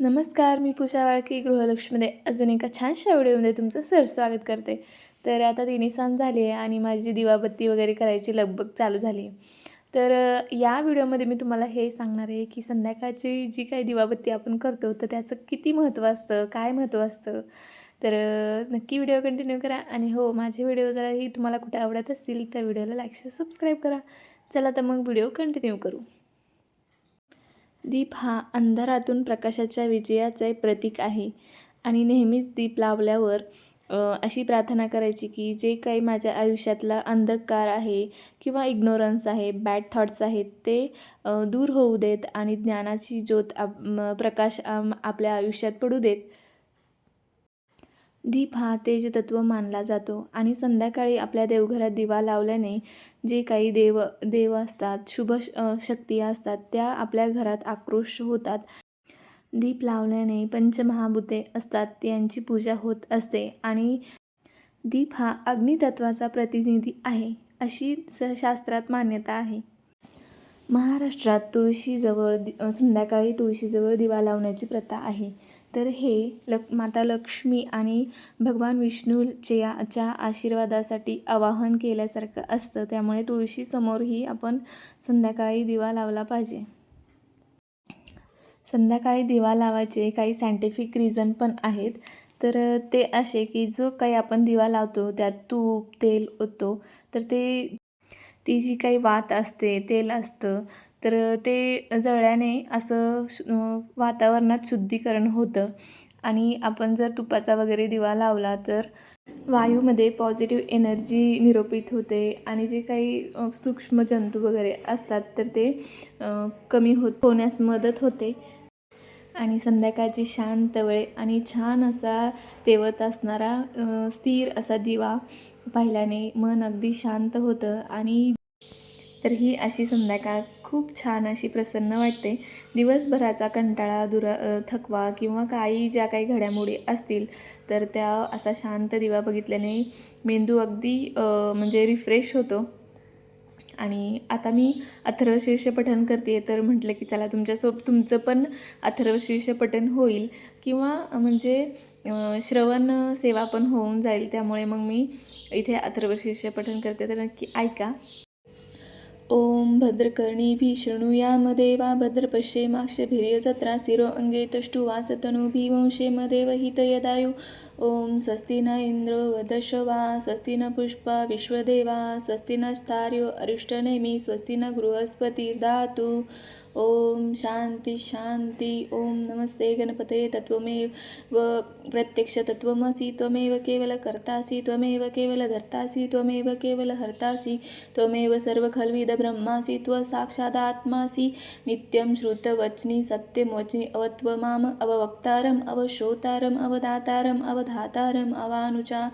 नमस्कार मी पूजा वाळकी गृहलक्ष्मीमध्ये अजून एका छानशा व्हिडिओमध्ये तुमचं सर स्वागत करते. तर आता तिन्ही झाली आहे आणि माझी दिवाबत्ती वगैरे करायची लगबग चालू झाली आहे. तर या व्हिडिओमध्ये मी तुम्हाला हे सांगणार आहे की संध्याकाळची जी काही दिवाबत्ती आपण करतो तर त्याचं किती महत्त्व असतं काय महत्त्व असतं? तर नक्की व्हिडिओ कंटिन्यू करा आणि हो माझे व्हिडिओ जराही तुम्हाला कुठे आवडत असतील त्या व्हिडिओला लाईक सबस्क्राईब करा. चला तर मग व्हिडिओ कंटिन्यू करू. दीप हा अंधारातून प्रकाशाच्या विजयाचे प्रतीक आहे. आणि नेहमीच दीप लावल्यावर अशी प्रार्थना करायची की जे काही माझ्या आयुष्यातला अंधकार आहे किंवा इग्नोरन्स आहे बॅड थॉट्स आहेत ते दूर होऊ देत आणि ज्ञानाची ज्योत आप प्रकाश आपल्या आयुष्यात पडू देत. दीप हा तेज तत्व मानला जातो आणि संध्याकाळी आपल्या देवघरात दिवा लावल्याने जे काही देव देव असतात शुभ शक्ती असतात त्या आपल्या घरात आक्रोश होतात. दीप लावल्याने पंचमहाभूते असतात यांची पूजा होत असते आणि दीप हा अग्नितत्वाचा प्रतिनिधी आहे अशी स शास्त्रात मान्यता आहे. महाराष्ट्रात तुळशीजवळ दि संध्याकाळी तुळशीजवळ दिवा लावण्याची प्रथा आहे. तर हे लक माता लक्ष्मी आणि भगवान विष्णूच्या च्या आशीर्वादासाठी आवाहन केल्यासारखं असतं. त्यामुळे तुळशीसमोरही आपण संध्याकाळी दिवा लावला पाहिजे. संध्याकाळी दिवा लावायचे काही सायंटिफिक रिझन पण आहेत. तर ते असे की जो काही आपण दिवा लावतो त्यात तूप तेल होतो तर ते ती जी काही वात असते तेल असतं तर ते जळल्याने असं वातावरणात शुद्धीकरण होतं. आणि आपण जर तुपाचा वगैरे दिवा लावला तर वायूमध्ये पॉझिटिव्ह एनर्जी निरोपित होते आणि जे काही सूक्ष्म जंतू वगैरे असतात तर ते कमी होत होण्यास मदत होते. आणि संध्याकाळची शांत वेळ आणि छान असा तेवत असणारा स्थिर असा दिवा पाहिल्याने मन अगदी शांत होतं आणि तर ही अशी संध्याकाळ खूप छान अशी प्रसन्न वाटते. दिवसभराचा कंटाळा दुरा थकवा किंवा काही ज्या काही घडामोडी असतील तर त्या असा शांत दिवा बघितल्याने मेंदू अगदी म्हणजे रिफ्रेश होतो. आणि आता मी अथर्वशीर्ष पठण करते तर म्हटलं की चला तुमच्यासोब तुमचं पण अथर्वशीर्ष पठण होईल. किंवा म्हणजे श्रवण सेवा पण होऊन जाईल त्यामुळे मग मी इथे अथर्वशीर्ष पठण करते. तर नक्की ऐका. ओम भद्रकर्णीभिः शृणुयाम देवा भद्रपश्येमाक्षभिर्यजत्रा स्थिरो अङ्गे तष्टुवासतनुभिवंशेमदेव हितयदायु ॐ स्वस्ति न इन्द्रो वदशवा स्वस्ति न पुष्पा विश्वदेवा स्वस्ति नस्तार्यो अरिष्टनेमि स्वस्ति न बृहस्पतिर्दातु ॐ शान्ति शान्ति ॐ नमस्ते गणपते तत्वमेव व प्रत्यक्षतत्त्वमसि त्वमेव केवल कर्तासी त्वमेव केवल धर्तासी त्वमेव केवल हर्तासी त्वमेव सर्वखल्विदब्रह्मासि त्वसाक्षादात्मासि नित्यं श्रुतवच्नि सत्यं वच्नि अवत्व माम अववक्तारम् अवश्रोतारम् अवदातारम् अवधातारम् अवानुचा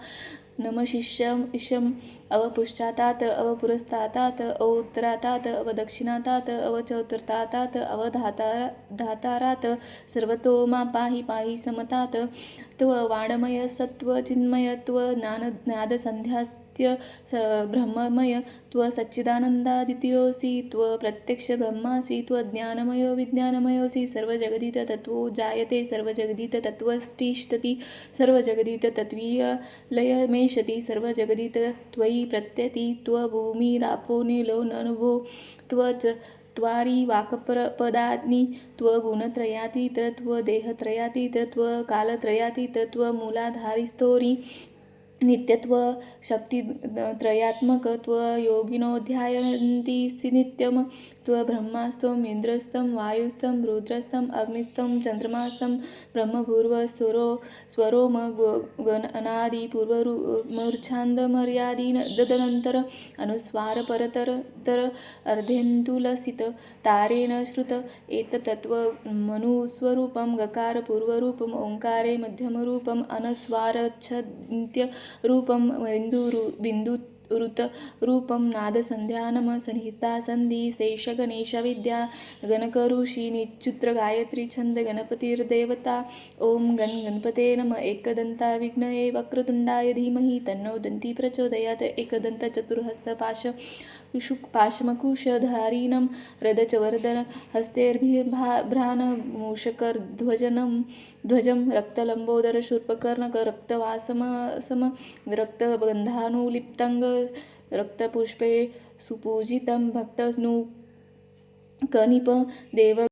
नमशिष्यम् इशम् अवपुश्चातात् अवपुरस्तातात अवोत्तरातात् अवदक्षिणातात अवचौतरतातात् अवधातार धातारात् सर्वतो मा पाहि पाहि समतात् त्व वाणमय सत्व चिन्मयत्व ज्ञान ज्ञान ज्ञादसन्ध्यास्त्य स ब्रह्ममय त्व सच्चिदानन्दादित्योऽसि त्व प्रत्यक्ष ब्रह्मासि त्व ज्ञानमयो विज्ञानमयोऽसि सर्वजगदिततत्त्वो जायते सर्वजगदिततत्त्वस्तिष्ठति सर्वजगदिततत्त्वीय लयमेषति सर्वजगदित त्वयि प्रत्यति त्वभूमिरापो निलो नभो त्वच त्वारि वाक्पदानी त्वगुणत्रयातीत त्वदेहत्रयातीत त्वकालत्रयातीत त्वमूलाधारिस्तोरि नित्यत्व शक्ती त्रयात्मक त्व योगिनोऽध्यायन्ति त्व नित्यं इन्द्रस्तं वायुस्तं रुद्रस्तम् अग्निस्तं चन्द्रमास्तं ब्रह्मभूर्वस्वरो स्वरोम गण अनादि पूर्वरु मूर्छान्दमर्यादीन ददनन्तर अनुस्वार परतर तर अर्धेन्दुलसित तारेण श्रुत एतत्त्वमनुस्वरूपं गकारपूर्वरूपम् ओङ्कारे मध्यमरूपम् रूपं बिन्दुरु बिन्दु ऋत रूपं नादसन्ध्यानम संहिता सन्धि शेषगणेशविद्या गणकऋषि निच्युत्र गायत्री छन्द गणपतिर्देवता ॐ गण गणपते नम एकदन्ता विघ्नये वक्रतुण्डाय धीमहि तन्नो दन्ति प्रचोदयात् एकदन्तचतुर्हस्तपाश पाशमकुशधारिणं रदचवर्दन हस्तेर्भिभा भ्राणमूषकध्वजनं ध्वजं रक्तलम्बोदरशूर्पकर्णकरक्तवासमसम रक्तगन्धानुलिप्तङ्ग रक्तपुष्पे सुपूजितं भक्तनु कनिप देव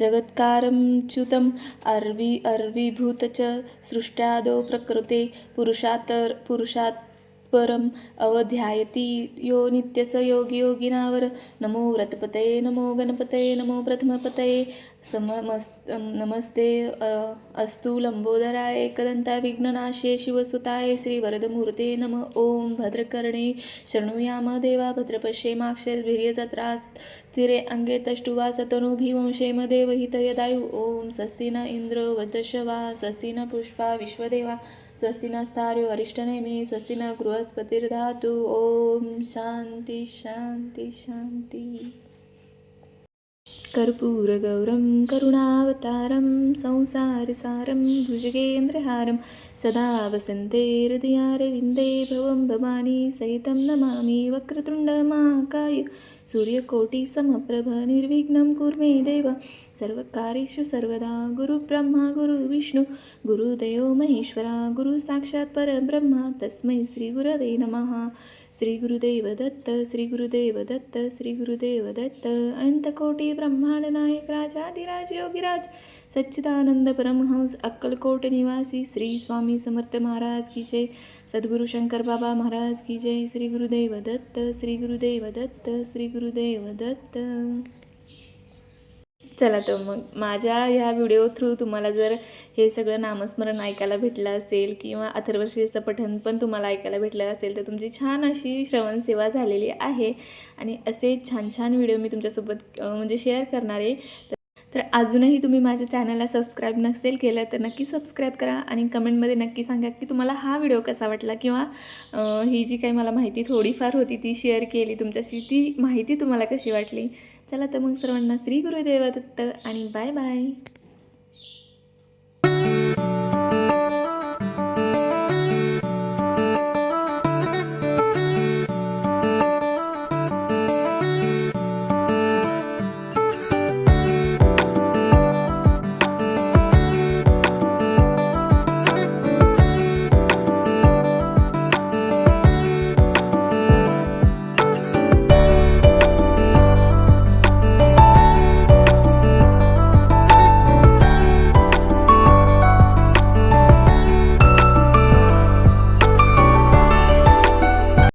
जगत्कारं च्युतम् अर्वि अर्विभूत च सृष्ट्यादौ प्रकृते पुरुषात् पुरुषात् परम् अवध्यायति। यो नित्यस योगी योगिनावर। नमो व्रतपतये नमो गणपतये नमो प्रथमपतये। सममस् नमस्ते अस्तु लंबोदराय एकदन्ता विघ्ननाशे शिवसुताय श्रीवरदमूर्ते नम। ॐ भद्रकर्णे शृणुयाम देवा भद्रपश्येमाक्षरवीर्यजत्रास् स्थिरे अङ्गे तष्टुवा सतनुभिवंशेम देवहितयदायु ॐ स्वस्ति न इन्द्रो वदशवा स्वस्ति न पुष्पा विश्वदेवा। स्वस्ति नस्तार्यो अरिष्टनेमि स्वस्ति न बृहस्पतिर्धातु ॐ शान्ति शान्ति शान्ति। कर्पूरगौरं करुणावतारं संसारसारं भुजगेन्द्रहारं सदा वसन्ते हृदयारविन्दे भवं भवानी सहितं नमामि वक्रतुण्डमाकाय। सूर्यकोटिसमप्रभ निर्विघ्नं कुर्मे देव सर्वकार्येषु सर्वदा गुरुब्रह्मा गुरुविष्णु गुरुदेवो महेश्वरा गुरुसाक्षात् परब्रह्मा तस्मै श्रीगुरवे नमः। श्री गुरुदेव दत्त श्री गुरुदेव दत्त श्री गुरुदेव दत्त अनंतकोटी ब्रह्मांड नायक राजाधिराज योगीराज सच्चिदानंद परमहंस अक्कलकोट निवासी श्री स्वामी समर्थ महाराज की जय सद्गुरु शंकर बाबा महाराज की जय श्री गुरुदेव दत्त श्री गुरुदेव दत्त श्री गुरुदेव दत्त चला तर मग. माझ्या ह्या व्हिडिओ थ्रू तुम्हाला जर हे सगळं नामस्मरण ऐकायला भेटलं असेल किंवा अथर्वशीचं पठण पण तुम्हाला ऐकायला भेटलं असेल तर तुमची छान अशी श्रवणसेवा झालेली आहे. आणि असे छान छान व्हिडिओ मी तुमच्यासोबत म्हणजे शेअर करणार आहे. तर अजूनही तुम्ही माझ्या चॅनलला सबस्क्राईब नसेल केलं तर नक्की सबस्क्राईब करा आणि कमेंटमध्ये नक्की सांगा की तुम्हाला हा व्हिडिओ कसा वाटला किंवा ही जी काही मला माहिती थोडीफार होती ती शेअर केली तुमच्याशी ती माहिती तुम्हाला कशी वाटली? चला तर मग सर्वांना श्री गुरुदेव दत्त आणि बाय बाय.